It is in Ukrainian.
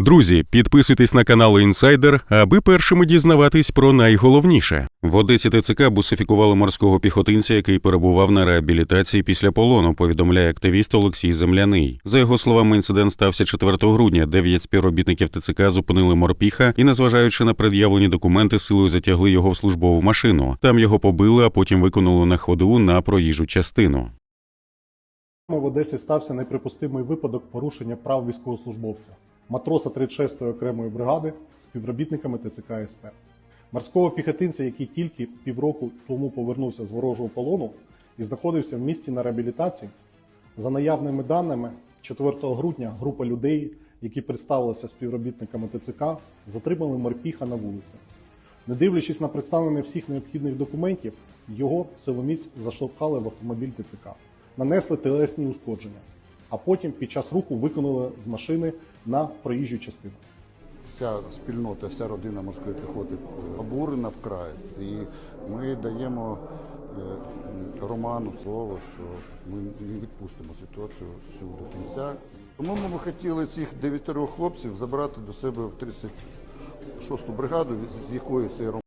Друзі, підписуйтесь на канал Інсайдер, аби першими дізнаватись про найголовніше. В Одесі ТЦК бусифікували морського піхотинця, який перебував на реабілітації після полону. Повідомляє активіст Олексій Земляний. За його словами, інцидент стався 4 грудня. Дев'ять співробітників ТЦК зупинили морпіха і, незважаючи на пред'явлені документи, силою затягли його в службову машину. Там його побили, а потім виконали на ходу на проїжджу частину. В Одесі стався неприпустимий випадок порушення прав військовослужбовця, матроса 36-ї окремої бригади, співробітниками ТЦК СП. Морського піхотинця, який тільки півроку тому повернувся з ворожого полону і знаходився в місті на реабілітації, за наявними даними, 4 грудня група людей, які представилися співробітниками ТЦК, затримали морпіха на вулиці. Не дивлячись на представлення всіх необхідних документів, його силоміць заштовхали в автомобіль ТЦК, нанесли телесні ушкодження, а потім під час руху виконали з машини на проїжджу частину. Вся спільнота, вся родина морської піхоти обурена вкрай. І ми даємо е, Роману слово, що ми не відпустимо ситуацію всю до кінця. Тому ми хотіли цих дев'ятеро хлопців забрати до себе в 36-ту бригаду, з якої цей Роман.